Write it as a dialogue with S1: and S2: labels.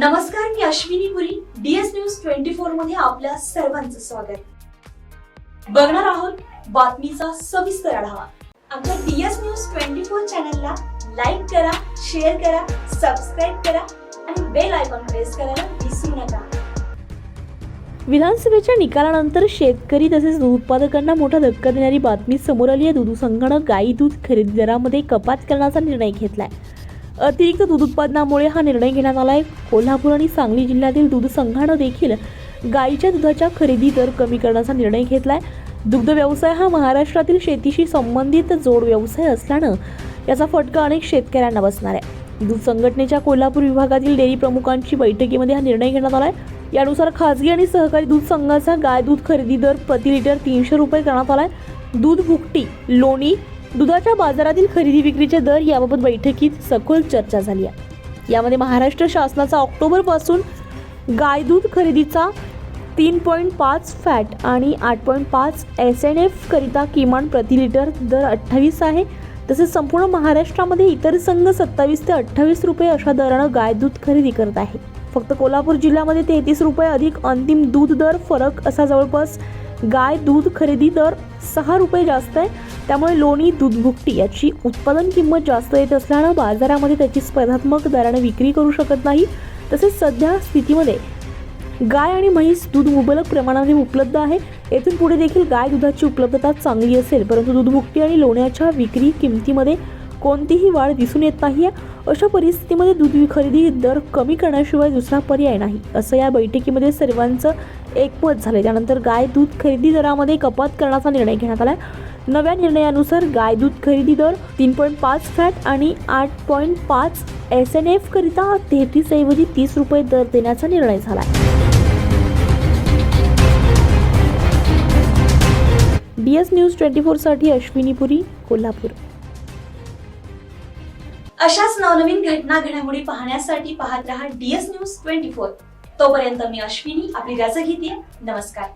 S1: नमस्कार मी Ashwini Puri DS news twenty फोरमध्ये आपल्या सर्वांचं स्वागत. बघणार आहोत बातमीचा सविस्तर आढावा. आमच्या डीएस न्यूज ट्वेंटी फोर चॅनलला लाईक करा शेअर करा सबस्क्राईब करा आणि बेल आयकॉन प्रेस करायला विसरू नका.
S2: विधानसभेच्या निकालानंतर शेतकरी तसेच दूध उत्पादकांना मोठा धक्का देणारी बातमी समोर आली आहे. दूध संघानं गाई दूध खरेदी दरामध्ये कपात करण्याचा निर्णय घेतलाय. अतिरिक्त दूध उत्पादनामुळे हा निर्णय घेण्यात आलाय. कोल्हापूर आणि सांगली जिल्ह्यातील दूध संघानं देखील गाईच्या दुधाच्या खरेदी दर कमी करण्याचा निर्णय घेतलाय. दुग्ध व्यवसाय हा महाराष्ट्रातील शेतीशी संबंधित जोड व्यवसाय असल्यानं याचा फटका अनेक शेतकऱ्यांना बसणार आहे. दूध संघटनेच्या कोल्हापूर विभागातील डेअरी प्रमुखांची बैठकीमध्ये हा निर्णय घेण्यात आलाय. यानुसार खाजगी आणि सहकारी दूध संघाचा गाय दूध खरेदी दर प्रति लिटर तीनशे रुपये करण्यात आलाय. दूध भुकटी लोणी दुधाच्या बाजारातील खरेदी विक्रीचे दर याबाबत बैठकीत सखोल चर्चा झाली आहे. यामध्ये महाराष्ट्र शासनाचा ऑक्टोबरपासून गाय दूध खरेदीचा तीन पॉईंट पाच फॅट आणि आठ पॉईंट पाच एस एन एफ करिता किमान प्रति लिटर दर अठ्ठावीस आहे. तसेच संपूर्ण महाराष्ट्रामध्ये इतर संघ सत्तावीस ते अठ्ठावीस रुपये अशा दरानं गाय दूध खरेदी करत आहे. फक्त कोल्हापूर जिल्ह्यामध्ये तेहतीस रुपये अधिक अंतिम दूध दर फरक असा जवळपास गाय दूध खरेदी दर सहा रुपये जास्त आहे. त्यामुळे लोणी दूध भुकटी याची उत्पादन किंमत जास्त येत असल्यानं बाजारामध्ये त्याची स्पर्धात्मक दराने विक्री करू शकत नाही. तसेच सध्या स्थितीमध्ये गाय आणि म्हैस दूध मुबलक प्रमाणामध्ये उपलब्ध आहे. येथून पुढे देखील गाय दुधाची उपलब्धता चांगली असेल परंतु दूध भुकटी आणि लोण्याच्या विक्री किमतीमध्ये कोणतीही वाढ दिसून येत नाही अशा परिस्थितीमध्ये दूध खरेदी दर कमी करण्याशिवाय दुसरा पर्याय नाही असं या बैठकीमध्ये सर्वांचं एकमत झालं त्यानंतर गाय दूध खरेदी दरामध्ये कपात करण्याचा निर्णय घेण्यात आला आहे नव्या निर्णयानुसार गाय दूध खरेदी दर तीन पॉईंट पाच फॅट आणि आठ पॉईंट पाच एस एन एफ करिता तेहतीस ऐवजी तीस रुपये दर देण्याचा निर्णय झाला डी एस न्यूज ट्वेंटी फोरसाठी अश्विनी पुरी कोल्हापूर.
S1: अशाच नवनवीन घटना घडामोडी पाहण्यासाठी पाहत रहा डीएस न्यूज ट्वेंटी फोर. तोपर्यंत मी अश्विनी आपली रजा घेते. नमस्कार.